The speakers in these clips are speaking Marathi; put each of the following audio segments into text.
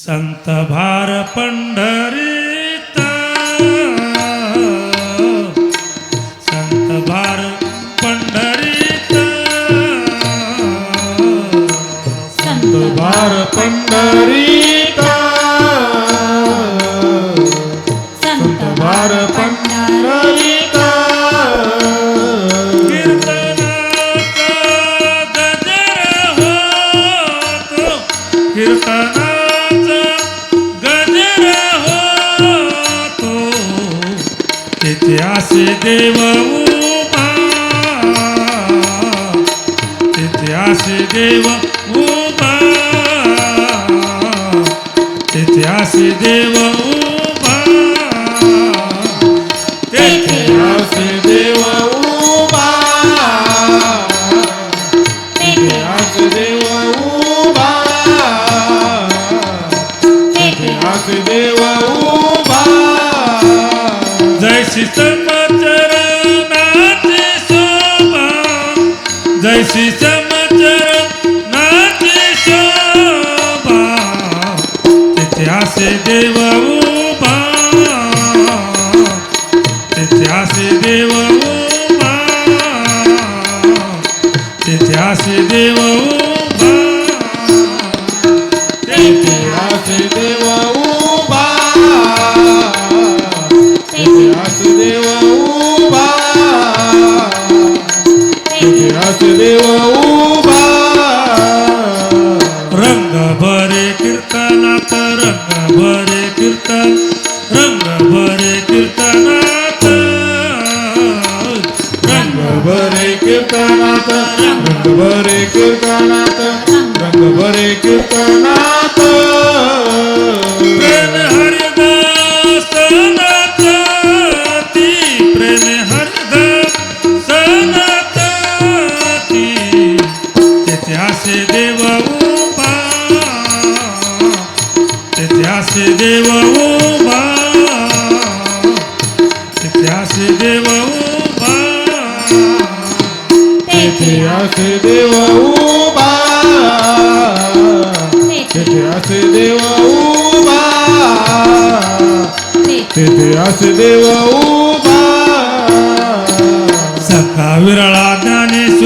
संत भार पंढरीत. संत भार पंढरीत. संत भार पंढरी देव उभा तेथे असे देव उभा तेथे असे देव उभा तेथे असे देव उभा तेथे असे देव उभा जय श्री जय श्री असे देव उभा तिथे असे देव उभा तिथे असे देव उभा तेथे असे देव उभा तेथे असे देव उभा तेथे असे देव उभा रंग भरे कीर्तनात रंग भरे कीर्तन रंग भरे कीर्तनात रंग बरे कीर्तनात रंग बरे कीर्तनात रंग बरे कीर्तनात देव उभा तेथे असे देव उभा. तेथे देव उभा. तेथे देव उभा तेथे देव उभा सखा विरळा ज्ञानेश्वरा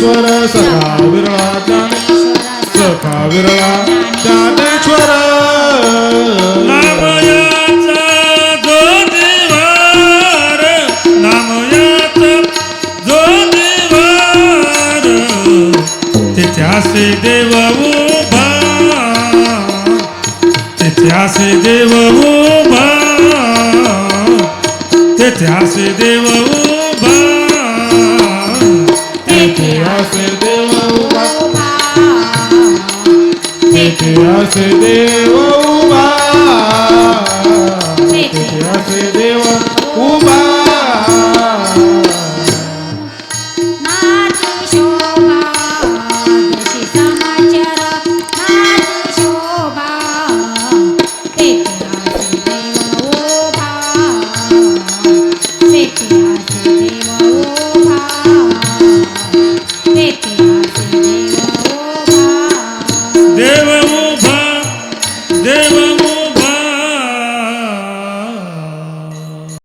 ज्ञानेश्वर सखा विरळा ज्ञानेश्वर सखा विरळा ज्ञानेश्वर. तिथ्यासे देव उभा. तिथ्यासे देव उभा. तिथ्यासे देव उभा Te hace de uva, te hace de Teu amor.